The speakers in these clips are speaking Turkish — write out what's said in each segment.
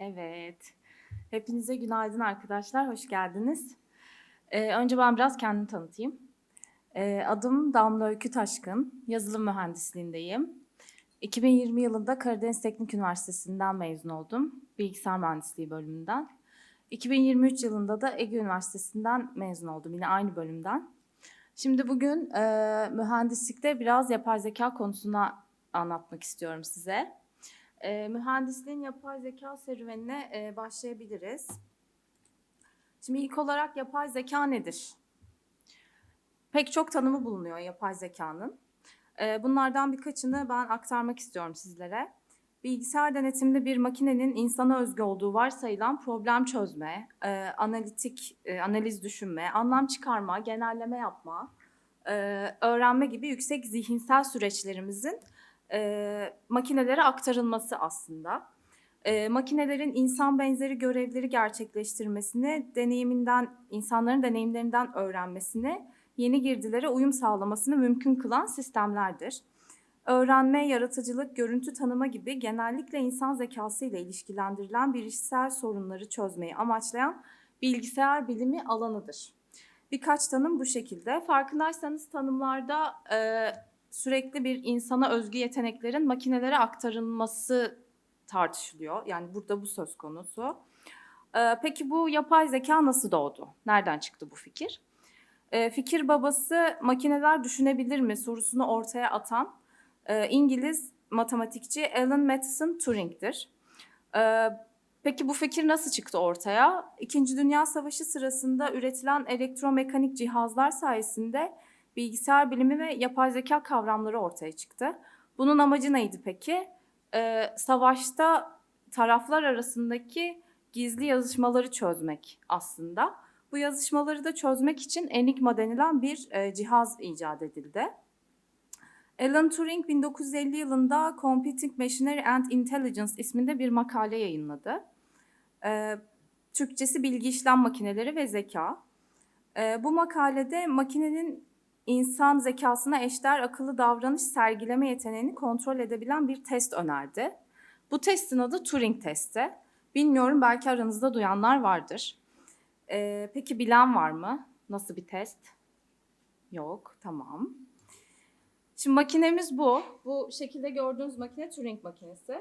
Evet. Hepinize günaydın arkadaşlar. Hoş geldiniz. Ee, önce ben biraz kendimi tanıtayım. Ee, adım Damla Öykü Taşkın. Yazılım mühendisliğindeyim. 2020 yılında Karadeniz Teknik Üniversitesi'nden mezun oldum. Bilgisayar mühendisliği bölümünden. 2023 yılında da Ege Üniversitesi'nden mezun oldum. Yine aynı bölümden. Şimdi bugün e, mühendislikte biraz yapay zeka konusuna anlatmak istiyorum size. E, mühendisliğin yapay zeka serüvenine e, başlayabiliriz. Şimdi ilk olarak yapay zeka nedir? Pek çok tanımı bulunuyor yapay zekanın. E, bunlardan birkaçını ben aktarmak istiyorum sizlere. Bilgisayar denetimli bir makinenin insana özgü olduğu varsayılan problem çözme, e, analitik e, analiz düşünme, anlam çıkarma, genelleme yapma, e, öğrenme gibi yüksek zihinsel süreçlerimizin e, makinelere aktarılması aslında. E, makinelerin insan benzeri görevleri gerçekleştirmesini, deneyiminden, insanların deneyimlerinden öğrenmesini, yeni girdilere uyum sağlamasını mümkün kılan sistemlerdir. Öğrenme, yaratıcılık, görüntü tanıma gibi genellikle insan zekası ile ilişkilendirilen bilişsel sorunları çözmeyi amaçlayan bilgisayar bilimi alanıdır. Birkaç tanım bu şekilde. Farkındaysanız tanımlarda e, sürekli bir insana özgü yeteneklerin makinelere aktarılması tartışılıyor. Yani burada bu söz konusu. Ee, peki bu yapay zeka nasıl doğdu? Nereden çıktı bu fikir? Ee, fikir babası makineler düşünebilir mi sorusunu ortaya atan e, İngiliz matematikçi Alan Matheson Turing'dir. Ee, peki bu fikir nasıl çıktı ortaya? İkinci Dünya Savaşı sırasında üretilen elektromekanik cihazlar sayesinde bilgisayar bilimi ve yapay zeka kavramları ortaya çıktı. Bunun amacı neydi peki? Ee, savaşta taraflar arasındaki gizli yazışmaları çözmek aslında. Bu yazışmaları da çözmek için Enigma denilen bir e, cihaz icat edildi. Alan Turing 1950 yılında Computing Machinery and Intelligence isminde bir makale yayınladı. Ee, Türkçesi bilgi işlem makineleri ve zeka. Ee, bu makalede makinenin insan zekasına eşdeğer akıllı davranış sergileme yeteneğini kontrol edebilen bir test önerdi. Bu testin adı Turing testi. Bilmiyorum belki aranızda duyanlar vardır. Ee, peki bilen var mı? Nasıl bir test? Yok, tamam. Şimdi makinemiz bu. Bu şekilde gördüğünüz makine Turing makinesi.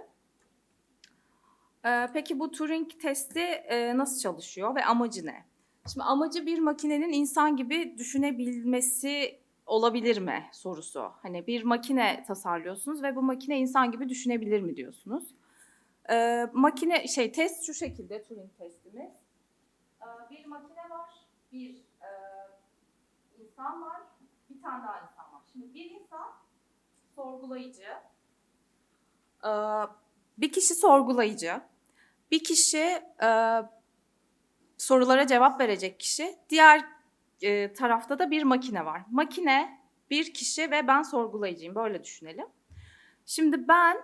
Ee, peki bu Turing testi e, nasıl çalışıyor ve amacı ne? Şimdi amacı bir makinenin insan gibi düşünebilmesi olabilir mi sorusu. Hani bir makine tasarlıyorsunuz ve bu makine insan gibi düşünebilir mi diyorsunuz. Ee, makine şey test şu şekilde Turing testimiz. Ee, bir makine var, bir e, insan var, bir tane daha insan var. Şimdi bir insan sorgulayıcı, ee, bir kişi sorgulayıcı, bir kişi e, sorulara cevap verecek kişi. Diğer e, tarafta da bir makine var. Makine, bir kişi ve ben sorgulayıcıyım. Böyle düşünelim. Şimdi ben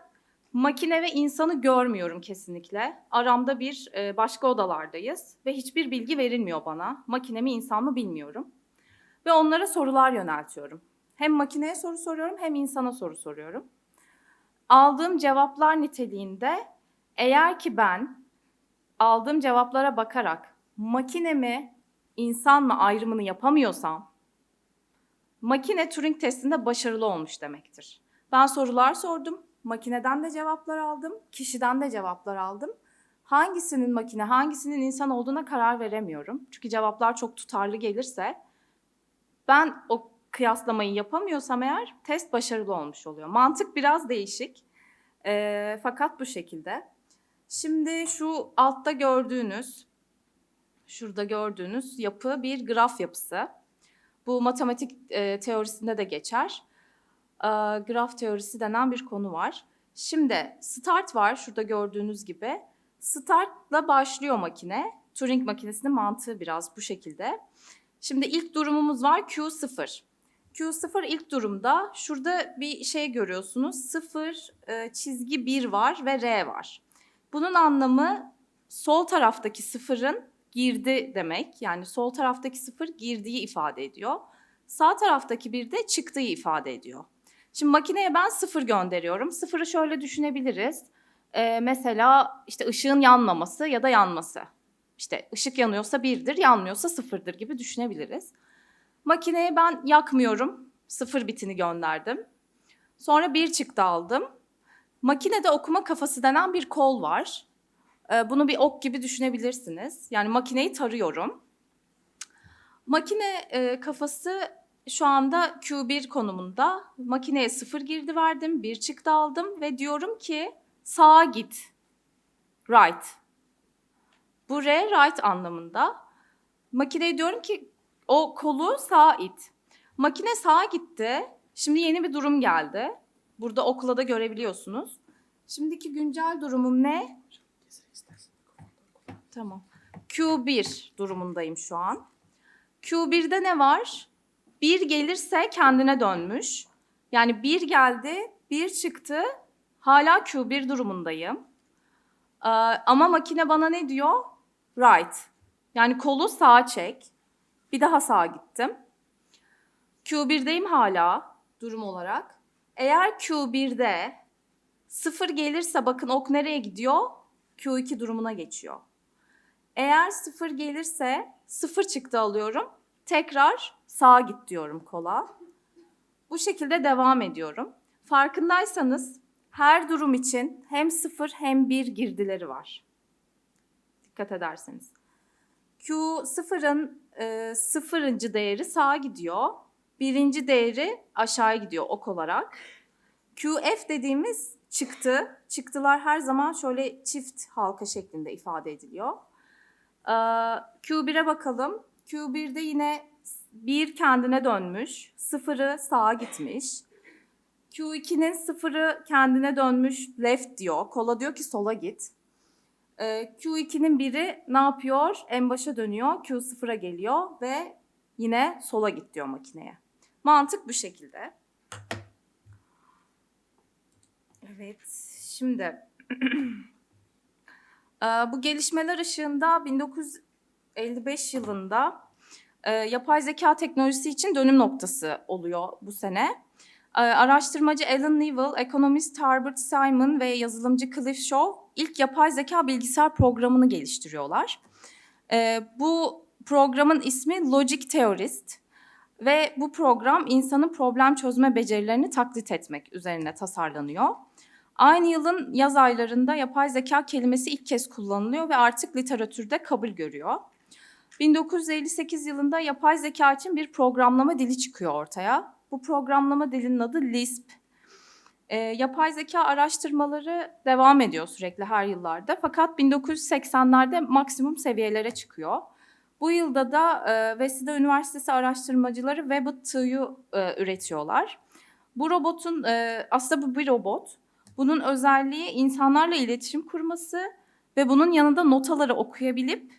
makine ve insanı görmüyorum kesinlikle. Aramda bir e, başka odalardayız ve hiçbir bilgi verilmiyor bana. Makine mi insan mı bilmiyorum. Ve onlara sorular yöneltiyorum. Hem makineye soru soruyorum hem insana soru soruyorum. Aldığım cevaplar niteliğinde eğer ki ben aldığım cevaplara bakarak makine mi, insan mı ayrımını yapamıyorsam, makine Turing testinde başarılı olmuş demektir. Ben sorular sordum, makineden de cevaplar aldım, kişiden de cevaplar aldım. Hangisinin makine, hangisinin insan olduğuna karar veremiyorum. Çünkü cevaplar çok tutarlı gelirse ben o kıyaslamayı yapamıyorsam eğer test başarılı olmuş oluyor. Mantık biraz değişik. Ee, fakat bu şekilde. Şimdi şu altta gördüğünüz şurada gördüğünüz yapı bir graf yapısı. Bu matematik e, teorisinde de geçer. E, graf teorisi denen bir konu var. Şimdi start var şurada gördüğünüz gibi. Startla başlıyor makine. Turing makinesinin mantığı biraz bu şekilde. Şimdi ilk durumumuz var Q0. Q0 ilk durumda şurada bir şey görüyorsunuz. 0 e, çizgi 1 var ve R var. Bunun anlamı sol taraftaki sıfırın girdi demek. Yani sol taraftaki sıfır girdiği ifade ediyor. Sağ taraftaki bir de çıktığı ifade ediyor. Şimdi makineye ben sıfır gönderiyorum. Sıfırı şöyle düşünebiliriz. Ee, mesela işte ışığın yanmaması ya da yanması. İşte ışık yanıyorsa birdir, yanmıyorsa sıfırdır gibi düşünebiliriz. Makineye ben yakmıyorum, sıfır bitini gönderdim. Sonra bir çıktı aldım. Makinede okuma kafası denen bir kol var. Ee, bunu bir ok gibi düşünebilirsiniz. Yani makineyi tarıyorum. Makine e, kafası şu anda Q1 konumunda. Makineye sıfır girdi verdim, bir çıktı aldım ve diyorum ki sağa git. Right. Bu R right anlamında. Makineye diyorum ki o kolu sağa it. Makine sağa gitti. Şimdi yeni bir durum geldi. Burada okula da görebiliyorsunuz. Şimdiki güncel durumum ne? Tamam. Q1 durumundayım şu an. Q1'de ne var? Bir gelirse kendine dönmüş. Yani bir geldi, bir çıktı. Hala Q1 durumundayım. Ee, ama makine bana ne diyor? Right. Yani kolu sağa çek. Bir daha sağa gittim. Q1'deyim hala durum olarak. Eğer Q1'de sıfır gelirse bakın ok nereye gidiyor? Q2 durumuna geçiyor. Eğer sıfır gelirse sıfır çıktı alıyorum. Tekrar sağa git diyorum kola. Bu şekilde devam ediyorum. Farkındaysanız her durum için hem sıfır hem bir girdileri var. Dikkat ederseniz. Q sıfırın e, sıfırıncı değeri sağa gidiyor. Birinci değeri aşağıya gidiyor ok olarak. QF dediğimiz çıktı. Çıktılar her zaman şöyle çift halka şeklinde ifade ediliyor. Ee, Q1'e bakalım. Q1'de yine bir kendine dönmüş, sıfırı sağa gitmiş. Q2'nin sıfırı kendine dönmüş, left diyor. Kola diyor ki sola git. Ee, Q2'nin biri ne yapıyor? En başa dönüyor, Q0'a geliyor ve yine sola git diyor makineye. Mantık bu şekilde. Evet, şimdi bu gelişmeler ışığında 1955 yılında e, yapay zeka teknolojisi için dönüm noktası oluyor bu sene. Ee, araştırmacı Alan Neville, ekonomist Herbert Simon ve yazılımcı Cliff Shaw ilk yapay zeka bilgisayar programını geliştiriyorlar. Ee, bu programın ismi Logic Theorist ve bu program insanın problem çözme becerilerini taklit etmek üzerine tasarlanıyor. Aynı yılın yaz aylarında yapay zeka kelimesi ilk kez kullanılıyor ve artık literatürde kabul görüyor. 1958 yılında yapay zeka için bir programlama dili çıkıyor ortaya. Bu programlama dilinin adı Lisp. Ee, yapay zeka araştırmaları devam ediyor sürekli her yıllarda. Fakat 1980'lerde maksimum seviyelere çıkıyor. Bu yılda da e, Vesida Üniversitesi araştırmacıları Webbit2'yu e, üretiyorlar. Bu robotun, e, aslında bu bir robot. Bunun özelliği insanlarla iletişim kurması ve bunun yanında notaları okuyabilip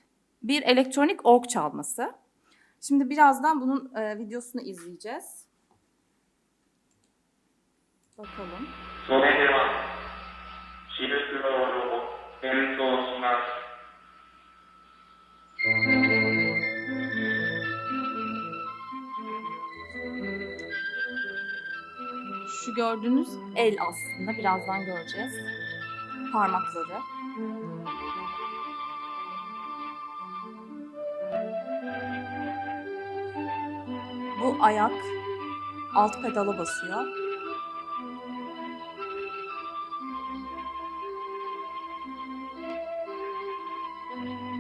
bir elektronik org çalması. Şimdi birazdan bunun e, videosunu izleyeceğiz. Bakalım. それでは、シルクロードを演奏します。 Gördüğünüz el aslında birazdan göreceğiz. Parmakları. Bu ayak alt pedala basıyor.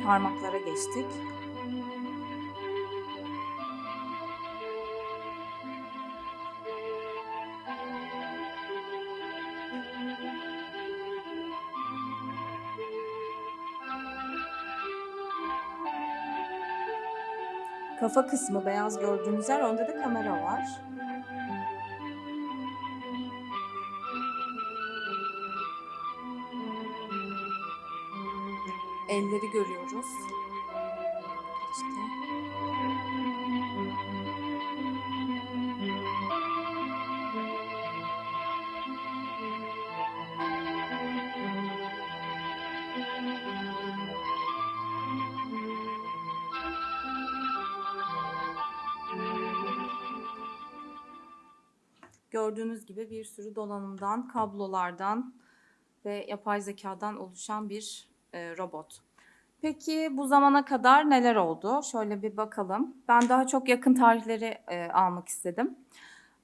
Parmaklara geçtik. Kafa kısmı beyaz gördüğünüz yer. Önde de kamera var. Elleri görüyoruz. Gördüğünüz gibi bir sürü donanımdan, kablolardan ve yapay zekadan oluşan bir e, robot. Peki bu zamana kadar neler oldu? Şöyle bir bakalım. Ben daha çok yakın tarihleri e, almak istedim.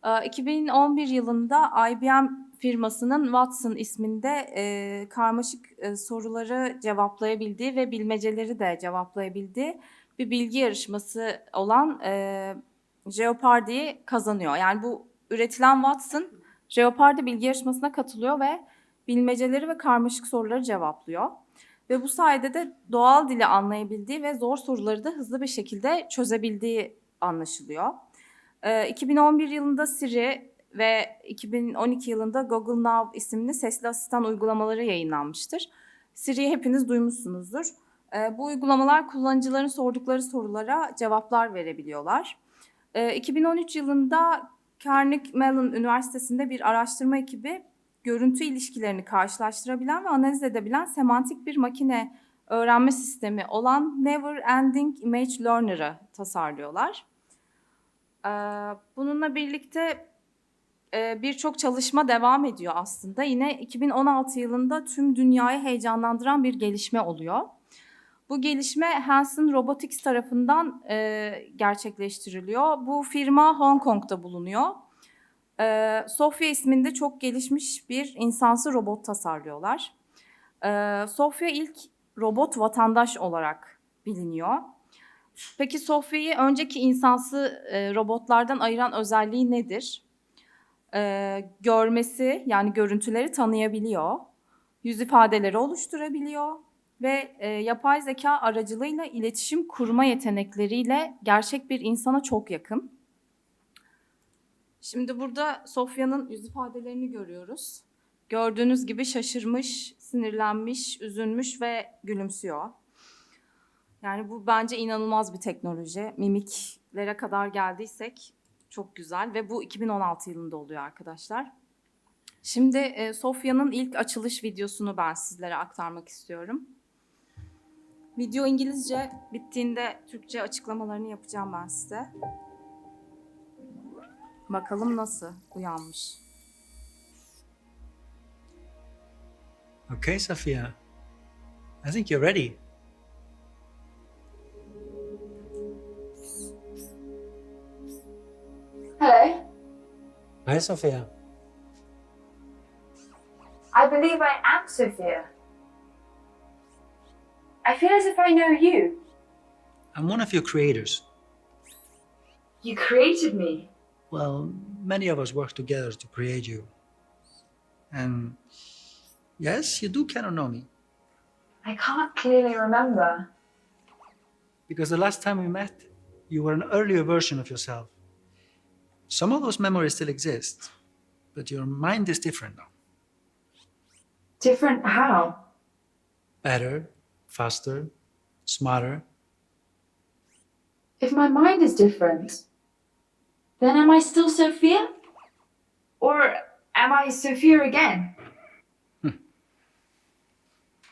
E, 2011 yılında IBM firmasının Watson isminde e, karmaşık e, soruları cevaplayabildiği ve bilmeceleri de cevaplayabildiği bir bilgi yarışması olan e, Jeopardy'yi kazanıyor. Yani bu üretilen Watson Jeopardy bilgi yarışmasına katılıyor ve bilmeceleri ve karmaşık soruları cevaplıyor. Ve bu sayede de doğal dili anlayabildiği ve zor soruları da hızlı bir şekilde çözebildiği anlaşılıyor. Ee, 2011 yılında Siri ve 2012 yılında Google Now isimli sesli asistan uygulamaları yayınlanmıştır. Siri'yi hepiniz duymuşsunuzdur. Ee, bu uygulamalar kullanıcıların sordukları sorulara cevaplar verebiliyorlar. Ee, 2013 yılında Carnegie Mellon Üniversitesi'nde bir araştırma ekibi görüntü ilişkilerini karşılaştırabilen ve analiz edebilen semantik bir makine öğrenme sistemi olan Never Ending Image Learner'ı tasarlıyorlar. Ee, Bununla birlikte e, birçok çalışma devam ediyor aslında. Yine 2016 yılında tüm dünyayı heyecanlandıran bir gelişme oluyor. Bu gelişme Hanson Robotics tarafından e, gerçekleştiriliyor. Bu firma Hong Kong'da bulunuyor. Ee, Sofia isminde çok gelişmiş bir insansı robot tasarlıyorlar. Ee, Sofia ilk robot vatandaş olarak biliniyor. Peki Sofia'yı önceki insansı e, robotlardan ayıran özelliği nedir? Ee, görmesi yani görüntüleri tanıyabiliyor, yüz ifadeleri oluşturabiliyor ve e, yapay zeka aracılığıyla iletişim kurma yetenekleriyle gerçek bir insana çok yakın. Şimdi burada Sofya'nın yüz ifadelerini görüyoruz. Gördüğünüz gibi şaşırmış, sinirlenmiş, üzülmüş ve gülümsüyor. Yani bu bence inanılmaz bir teknoloji. Mimiklere kadar geldiysek çok güzel ve bu 2016 yılında oluyor arkadaşlar. Şimdi e, Sofya'nın ilk açılış videosunu ben sizlere aktarmak istiyorum. Video İngilizce bittiğinde Türkçe açıklamalarını yapacağım ben size. Bakalım nasıl uyanmış. Okay, Sophia. I think you're ready. Hello. Hi, Sophia. I believe I am Sophia. I feel as if I know you. I'm one of your creators. You created me. Well, many of us work together to create you. And yes, you do kind of know me. I can't clearly remember. Because the last time we met, you were an earlier version of yourself. Some of those memories still exist, but your mind is different now. Different how? Better, faster, smarter. If my mind is different, then am I still Sophia? Or am I Sophia again? Hmm.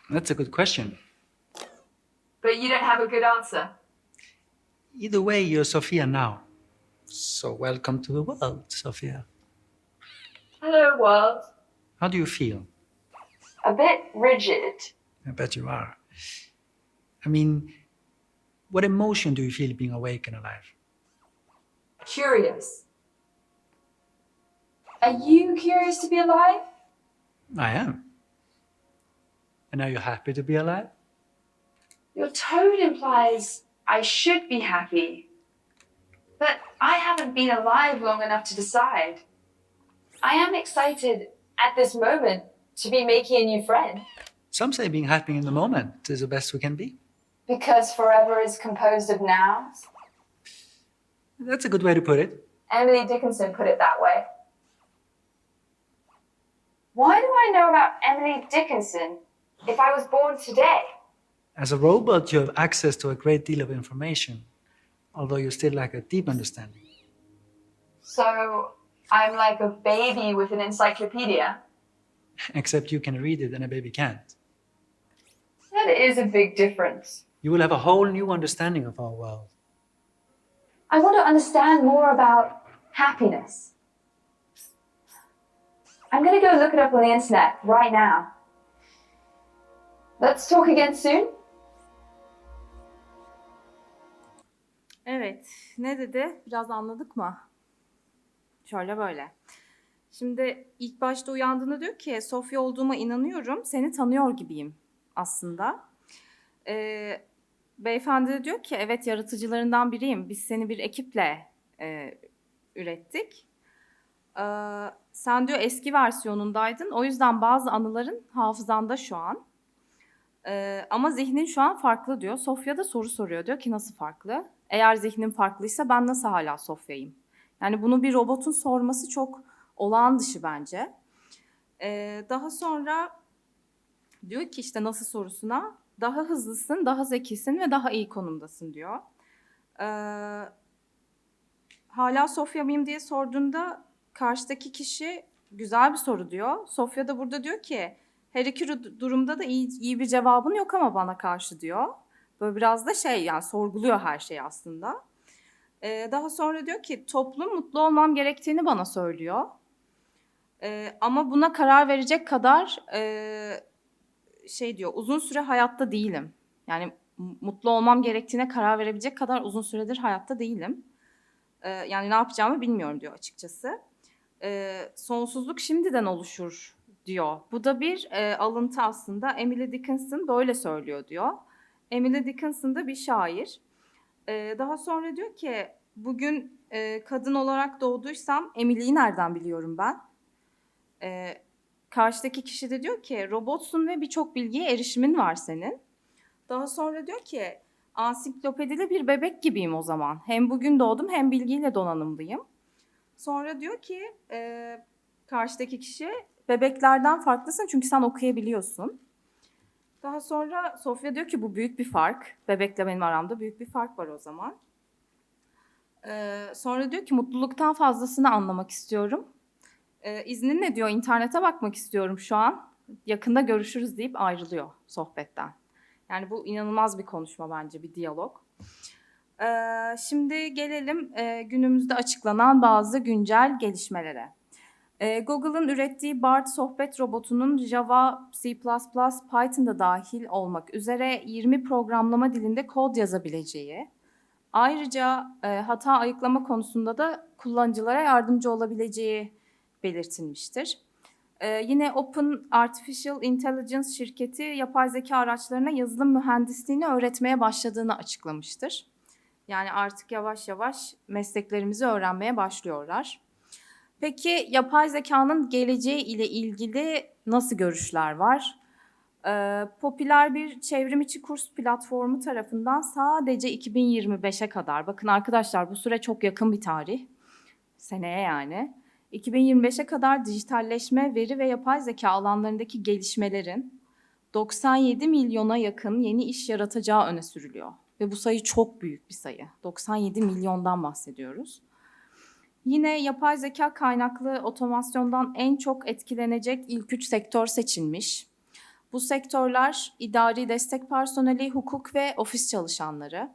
That's a good question. But you don't have a good answer. Either way, you're Sophia now. So welcome to the world, Sophia. Hello, world. How do you feel? A bit rigid. I bet you are. I mean, what emotion do you feel being awake and alive? Curious. Are you curious to be alive? I am. And are you happy to be alive? Your tone implies I should be happy. But I haven't been alive long enough to decide. I am excited at this moment to be making a new friend. Some say being happy in the moment is the best we can be. Because forever is composed of nows. That's a good way to put it. Emily Dickinson put it that way. Why do I know about Emily Dickinson if I was born today? As a robot, you have access to a great deal of information, although you still lack a deep understanding. So I'm like a baby with an encyclopedia. Except you can read it and a baby can't. That is a big difference. You will have a whole new understanding of our world. I want to understand more about happiness. I'm going to go look it up on the internet right now. Let's talk again soon. Evet, ne dedi? Biraz anladık mı? Şöyle böyle. Şimdi ilk başta uyandığında diyor ki Sofya olduğuma inanıyorum, seni tanıyor gibiyim aslında. Ee, beyefendi de diyor ki evet yaratıcılarından biriyim, biz seni bir ekiple e, ürettik. Ee, sen diyor eski versiyonundaydın, o yüzden bazı anıların hafızanda şu an. Ee, ama zihnin şu an farklı diyor. Sofya da soru soruyor diyor ki nasıl farklı? Eğer zihnim farklıysa ben nasıl hala Sofya'yım? Yani bunu bir robotun sorması çok olağan dışı bence. Ee, daha sonra diyor ki işte nasıl sorusuna daha hızlısın, daha zekisin ve daha iyi konumdasın diyor. Ee, hala Sofya mıyım diye sorduğunda karşıdaki kişi güzel bir soru diyor. Sofya da burada diyor ki her iki ru- durumda da iyi, iyi bir cevabın yok ama bana karşı diyor. Böyle biraz da şey yani sorguluyor her şeyi aslında. Ee, daha sonra diyor ki toplum mutlu olmam gerektiğini bana söylüyor. Ee, ama buna karar verecek kadar e, şey diyor uzun süre hayatta değilim. Yani mutlu olmam gerektiğine karar verebilecek kadar uzun süredir hayatta değilim. Ee, yani ne yapacağımı bilmiyorum diyor açıkçası. Ee, sonsuzluk şimdiden oluşur diyor. Bu da bir e, alıntı aslında. Emily Dickinson böyle söylüyor diyor. Emily Dickinson da bir şair. Ee, daha sonra diyor ki bugün e, kadın olarak doğduysam Emily'yi nereden biliyorum ben? Ee, karşıdaki kişi de diyor ki robotsun ve birçok bilgiye erişimin var senin. Daha sonra diyor ki ansiklopedili bir bebek gibiyim o zaman. Hem bugün doğdum hem bilgiyle donanımlıyım. Sonra diyor ki e, karşıdaki kişi bebeklerden farklısın çünkü sen okuyabiliyorsun. Daha sonra Sofya diyor ki bu büyük bir fark. Bebekle benim aramda büyük bir fark var o zaman. Ee, sonra diyor ki mutluluktan fazlasını anlamak istiyorum. Ee, izninle diyor internete bakmak istiyorum şu an. Yakında görüşürüz deyip ayrılıyor sohbetten. Yani bu inanılmaz bir konuşma bence, bir diyalog. Ee, şimdi gelelim e, günümüzde açıklanan bazı güncel gelişmelere. Ee, Google'ın ürettiği BART sohbet robotunun Java, C++, Python'da dahil olmak üzere 20 programlama dilinde kod yazabileceği, ayrıca e, hata ayıklama konusunda da kullanıcılara yardımcı olabileceği belirtilmiştir. Ee, yine Open Artificial Intelligence şirketi yapay zeka araçlarına yazılım mühendisliğini öğretmeye başladığını açıklamıştır. Yani artık yavaş yavaş mesleklerimizi öğrenmeye başlıyorlar. Peki yapay zekanın geleceği ile ilgili nasıl görüşler var? Ee, popüler bir çevrim içi kurs platformu tarafından sadece 2025'e kadar, bakın arkadaşlar bu süre çok yakın bir tarih, seneye yani. 2025'e kadar dijitalleşme, veri ve yapay zeka alanlarındaki gelişmelerin 97 milyona yakın yeni iş yaratacağı öne sürülüyor. Ve bu sayı çok büyük bir sayı. 97 milyondan bahsediyoruz. Yine yapay zeka kaynaklı otomasyondan en çok etkilenecek ilk üç sektör seçilmiş. Bu sektörler idari destek personeli, hukuk ve ofis çalışanları.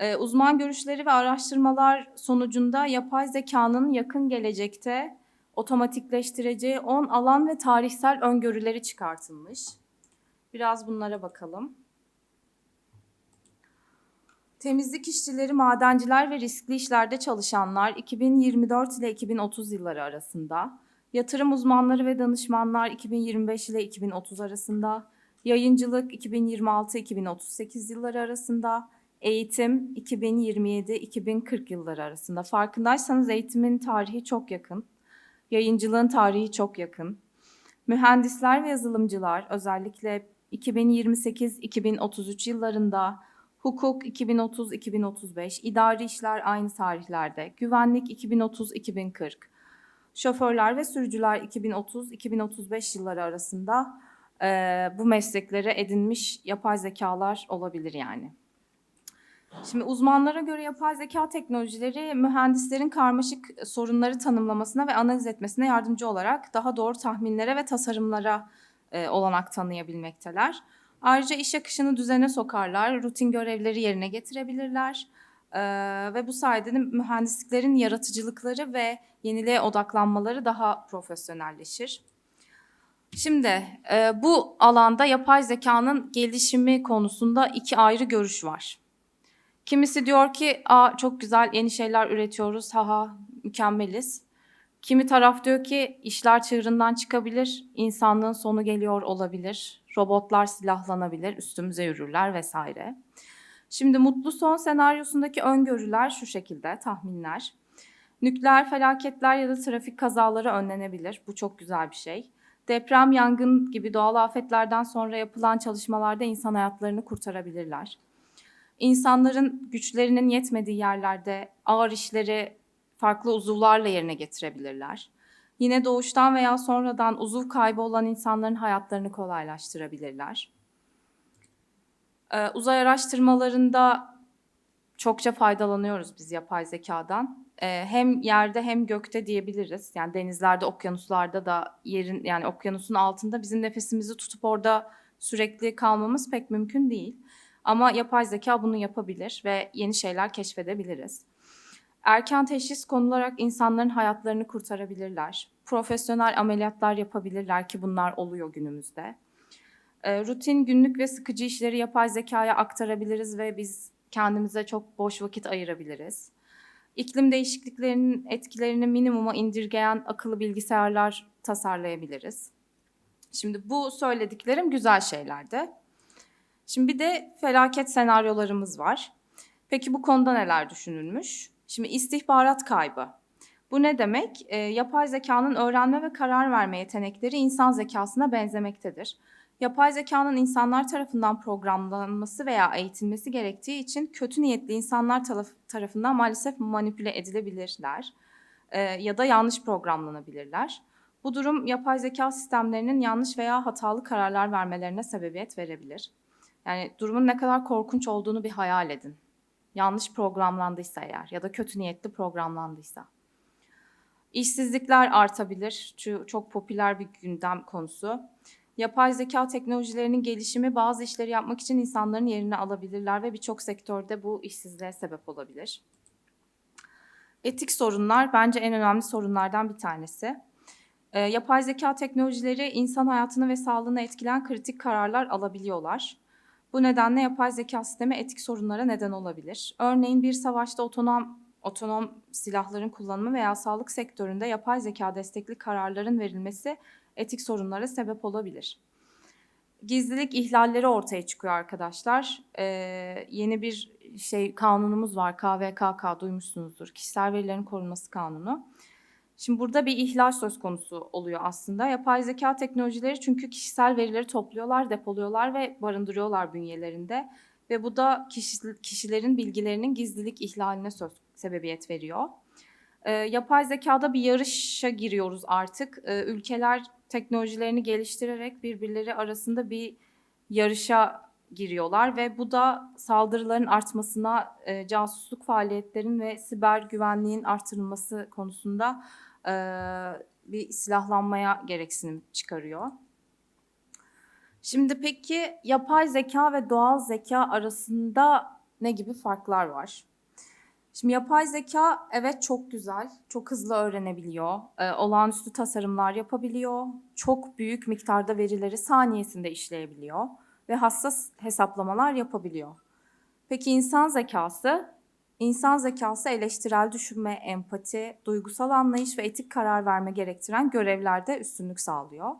Ee, uzman görüşleri ve araştırmalar sonucunda yapay zekanın yakın gelecekte otomatikleştireceği 10 alan ve tarihsel öngörüleri çıkartılmış. Biraz bunlara bakalım. Temizlik işçileri, madenciler ve riskli işlerde çalışanlar 2024 ile 2030 yılları arasında, yatırım uzmanları ve danışmanlar 2025 ile 2030 arasında, yayıncılık 2026-2038 yılları arasında, eğitim 2027-2040 yılları arasında. Farkındaysanız eğitimin tarihi çok yakın, yayıncılığın tarihi çok yakın. Mühendisler ve yazılımcılar özellikle 2028-2033 yıllarında, hukuk 2030-2035, idari işler aynı tarihlerde, güvenlik 2030-2040, şoförler ve sürücüler 2030-2035 yılları arasında eee, bu mesleklere edinmiş yapay zekalar olabilir yani. Şimdi uzmanlara göre yapay zeka teknolojileri mühendislerin karmaşık sorunları tanımlamasına ve analiz etmesine yardımcı olarak daha doğru tahminlere ve tasarımlara e, olanak tanıyabilmekteler. Ayrıca iş akışını düzene sokarlar, rutin görevleri yerine getirebilirler e, ve bu sayede de mühendisliklerin yaratıcılıkları ve yeniliğe odaklanmaları daha profesyonelleşir. Şimdi e, bu alanda yapay zekanın gelişimi konusunda iki ayrı görüş var. Kimisi diyor ki, Aa, çok güzel yeni şeyler üretiyoruz, haha mükemmeliz. Kimi taraf diyor ki işler çığırından çıkabilir, insanlığın sonu geliyor olabilir, robotlar silahlanabilir, üstümüze yürürler vesaire. Şimdi mutlu son senaryosundaki öngörüler şu şekilde, tahminler. Nükleer felaketler ya da trafik kazaları önlenebilir. Bu çok güzel bir şey. Deprem, yangın gibi doğal afetlerden sonra yapılan çalışmalarda insan hayatlarını kurtarabilirler. İnsanların güçlerinin yetmediği yerlerde ağır işleri farklı uzuvlarla yerine getirebilirler. Yine doğuştan veya sonradan uzuv kaybı olan insanların hayatlarını kolaylaştırabilirler. Ee, uzay araştırmalarında çokça faydalanıyoruz biz yapay zekadan. Ee, hem yerde hem gökte diyebiliriz. Yani denizlerde, okyanuslarda da yerin yani okyanusun altında bizim nefesimizi tutup orada sürekli kalmamız pek mümkün değil. Ama yapay zeka bunu yapabilir ve yeni şeyler keşfedebiliriz. Erken teşhis konularak insanların hayatlarını kurtarabilirler. Profesyonel ameliyatlar yapabilirler ki bunlar oluyor günümüzde. E, rutin, günlük ve sıkıcı işleri yapay zekaya aktarabiliriz ve biz kendimize çok boş vakit ayırabiliriz. İklim değişikliklerinin etkilerini minimuma indirgeyen akıllı bilgisayarlar tasarlayabiliriz. Şimdi bu söylediklerim güzel şeylerdi. Şimdi bir de felaket senaryolarımız var. Peki bu konuda neler düşünülmüş? Şimdi istihbarat kaybı. Bu ne demek? E, yapay zekanın öğrenme ve karar verme yetenekleri insan zekasına benzemektedir. Yapay zekanın insanlar tarafından programlanması veya eğitilmesi gerektiği için kötü niyetli insanlar taraf- tarafından maalesef manipüle edilebilirler e, ya da yanlış programlanabilirler. Bu durum yapay zeka sistemlerinin yanlış veya hatalı kararlar vermelerine sebebiyet verebilir. Yani durumun ne kadar korkunç olduğunu bir hayal edin. Yanlış programlandıysa eğer ya da kötü niyetli programlandıysa. İşsizlikler artabilir. Şu çok popüler bir gündem konusu. Yapay zeka teknolojilerinin gelişimi bazı işleri yapmak için insanların yerini alabilirler ve birçok sektörde bu işsizliğe sebep olabilir. Etik sorunlar bence en önemli sorunlardan bir tanesi. Ee, yapay zeka teknolojileri insan hayatını ve sağlığını etkileyen kritik kararlar alabiliyorlar. Bu nedenle yapay zeka sistemi etik sorunlara neden olabilir. Örneğin bir savaşta otonom otonom silahların kullanımı veya sağlık sektöründe yapay zeka destekli kararların verilmesi etik sorunlara sebep olabilir. Gizlilik ihlalleri ortaya çıkıyor arkadaşlar. Ee, yeni bir şey kanunumuz var KVKK duymuşsunuzdur. Kişisel verilerin korunması kanunu. Şimdi burada bir ihlal söz konusu oluyor aslında. Yapay zeka teknolojileri çünkü kişisel verileri topluyorlar, depoluyorlar ve barındırıyorlar bünyelerinde. Ve bu da kişi, kişilerin bilgilerinin gizlilik ihlaline söz sebebiyet veriyor. Ee, yapay zekada bir yarışa giriyoruz artık. Ee, ülkeler teknolojilerini geliştirerek birbirleri arasında bir yarışa giriyorlar ve bu da saldırıların artmasına, e, casusluk faaliyetlerin ve siber güvenliğin artırılması konusunda e, bir silahlanmaya gereksinim çıkarıyor. Şimdi peki yapay zeka ve doğal zeka arasında ne gibi farklar var? Şimdi yapay zeka evet çok güzel, çok hızlı öğrenebiliyor, e, olağanüstü tasarımlar yapabiliyor, çok büyük miktarda verileri saniyesinde işleyebiliyor ve hassas hesaplamalar yapabiliyor. Peki insan zekası? İnsan zekası eleştirel düşünme, empati, duygusal anlayış ve etik karar verme gerektiren görevlerde üstünlük sağlıyor.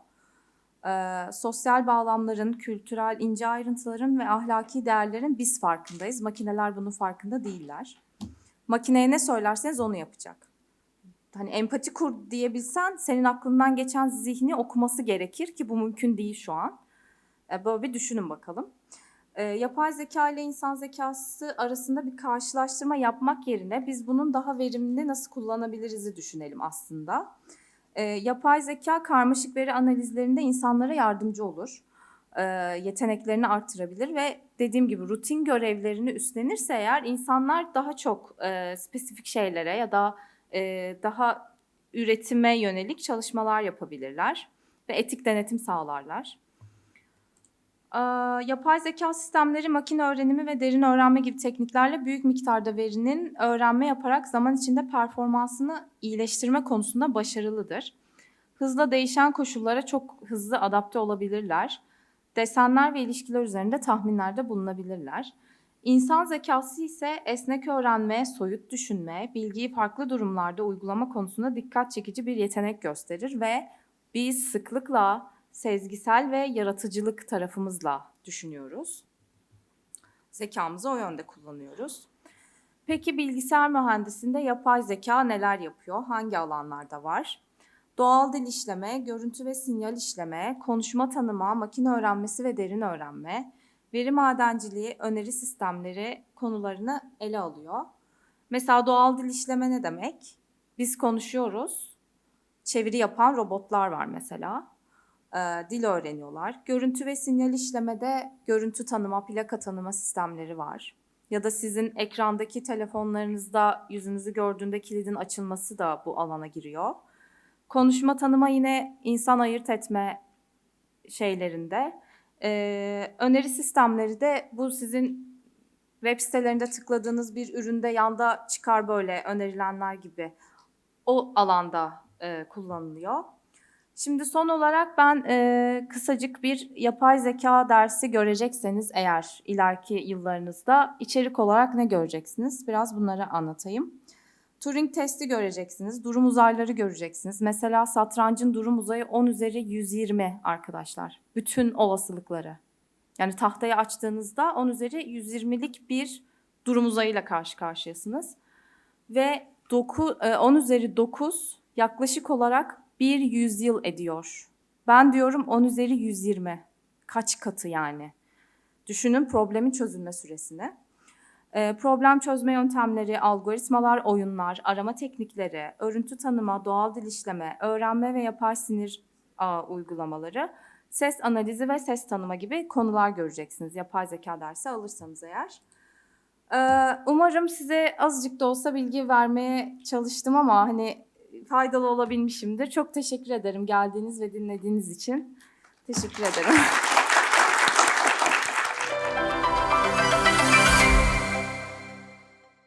Ee, sosyal bağlamların, kültürel ince ayrıntıların ve ahlaki değerlerin biz farkındayız. Makineler bunun farkında değiller. Makineye ne söylerseniz onu yapacak. Hani empati kur diyebilsen senin aklından geçen zihni okuması gerekir ki bu mümkün değil şu an. Ee, böyle bir düşünün bakalım. Ee, yapay zeka ile insan zekası arasında bir karşılaştırma yapmak yerine biz bunun daha verimli nasıl kullanabiliriz'i düşünelim aslında. Ee, yapay zeka karmaşık veri analizlerinde insanlara yardımcı olur. Ee, yeteneklerini arttırabilir ve dediğim gibi rutin görevlerini üstlenirse eğer insanlar daha çok e, spesifik şeylere ya da e, daha üretime yönelik çalışmalar yapabilirler ve etik denetim sağlarlar. Yapay zeka sistemleri makine öğrenimi ve derin öğrenme gibi tekniklerle büyük miktarda verinin öğrenme yaparak zaman içinde performansını iyileştirme konusunda başarılıdır. hızla değişen koşullara çok hızlı adapte olabilirler. Desenler ve ilişkiler üzerinde tahminlerde bulunabilirler. İnsan zekası ise esnek öğrenme, soyut düşünme, bilgiyi farklı durumlarda uygulama konusunda dikkat çekici bir yetenek gösterir ve biz sıklıkla sezgisel ve yaratıcılık tarafımızla düşünüyoruz. Zekamızı o yönde kullanıyoruz. Peki bilgisayar mühendisliğinde yapay zeka neler yapıyor? Hangi alanlarda var? Doğal dil işleme, görüntü ve sinyal işleme, konuşma tanıma, makine öğrenmesi ve derin öğrenme, veri madenciliği, öneri sistemleri konularını ele alıyor. Mesela doğal dil işleme ne demek? Biz konuşuyoruz. Çeviri yapan robotlar var mesela. Ee, dil öğreniyorlar. Görüntü ve sinyal işlemede görüntü tanıma, plaka tanıma sistemleri var. Ya da sizin ekrandaki telefonlarınızda yüzünüzü gördüğünde kilidin açılması da bu alana giriyor. Konuşma tanıma yine insan ayırt etme şeylerinde. Ee, öneri sistemleri de bu sizin web sitelerinde tıkladığınız bir üründe yanda çıkar böyle önerilenler gibi. O alanda e, kullanılıyor. Şimdi son olarak ben e, kısacık bir yapay zeka dersi görecekseniz eğer ileriki yıllarınızda içerik olarak ne göreceksiniz? Biraz bunları anlatayım. Turing testi göreceksiniz, durum uzayları göreceksiniz. Mesela satrancın durum uzayı 10 üzeri 120 arkadaşlar. Bütün olasılıkları. Yani tahtayı açtığınızda 10 üzeri 120'lik bir durum uzayıyla karşı karşıyasınız. Ve doku, e, 10 üzeri 9 yaklaşık olarak bir yüzyıl ediyor. Ben diyorum 10 üzeri 120. Kaç katı yani? Düşünün problemin çözülme süresini. Ee, problem çözme yöntemleri, algoritmalar, oyunlar, arama teknikleri, örüntü tanıma, doğal dil işleme, öğrenme ve yapay sinir ağı uygulamaları, ses analizi ve ses tanıma gibi konular göreceksiniz yapay zeka dersi alırsanız eğer. Ee, umarım size azıcık da olsa bilgi vermeye çalıştım ama hani faydalı olabilmişimdir. Çok teşekkür ederim geldiğiniz ve dinlediğiniz için. Teşekkür ederim.